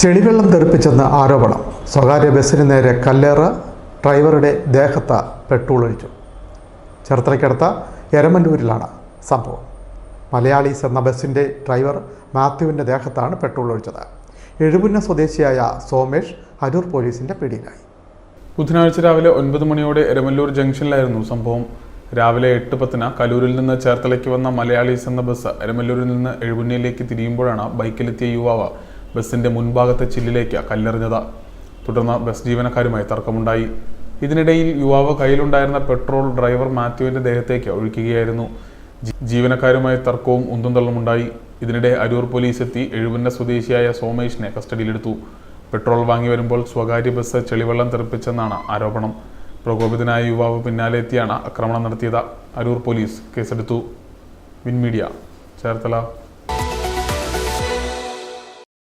ചെളിവെള്ളം തെറിപ്പിച്ചെന്ന് ആരോപണം. സ്വകാര്യ ബസ്സിന് നേരെ കല്ലേറ് ഡ്രൈവറുടെ ദേഹത്ത് പെട്രോൾ ഒഴിച്ചു. ചേർത്തലയ്ക്കടുത്ത എരമന്നൂരിലാണ് സംഭവം. മലയാളീസ് എന്ന ബസ്സിന്റെ ഡ്രൈവർ മാത്യുവിന്റെ ദേഹത്താണ് പെട്രോൾ ഒഴിച്ചത്. എഴുപുന്ന സ്വദേശിയായ സോമേഷ് അരൂർ പോലീസിന്റെ പിടിയിലായി. ബുധനാഴ്ച രാവിലെ ഒൻപത് മണിയോടെ എരമല്ലൂർ ജംഗ്ഷനിലായിരുന്നു സംഭവം. രാവിലെ എട്ട് പത്തിന് കലൂരിൽ നിന്ന് ചേർത്തലയ്ക്ക് വന്ന മലയാളീസ് എന്ന ബസ് എരമല്ലൂരിൽ നിന്ന് എഴുപുന്നയിലേക്ക് തിരിയുമ്പോഴാണ് ബൈക്കിലെത്തിയ യുവാവ് ബസിന്റെ മുൻഭാഗത്തെ ചില്ലിലേക്ക് കല്ലെറിഞ്ഞത്. തുടർന്ന് ബസ് ജീവനക്കാരുമായി തർക്കമുണ്ടായി. ഇതിനിടയിൽ യുവാവ് കയ്യിലുണ്ടായിരുന്ന പെട്രോൾ ഡ്രൈവർ മാത്യുവിന്റെ ദേഹത്തേക്ക് ഒഴിക്കുകയായിരുന്നു ജീവനക്കാരുമായി തർക്കവും ഉന്തും തള്ളുമുണ്ടായി ഇതിനിടെ അരൂർ പോലീസ് എത്തി എഴുപന്ന സ്വദേശിയായ സോമേഷിനെ കസ്റ്റഡിയിലെടുത്തു. പെട്രോൾ വാങ്ങി വരുമ്പോൾ സ്വകാര്യ ബസ് ചെളിവെള്ളം തെറിപ്പിച്ചെന്നാണ് ആരോപണം. പ്രകോപിതനായ യുവാവ് പിന്നാലെ എത്തിയാണ് ആക്രമണം നടത്തിയത്. അരൂർ പോലീസ് കേസെടുത്തു. Win media Cherthala.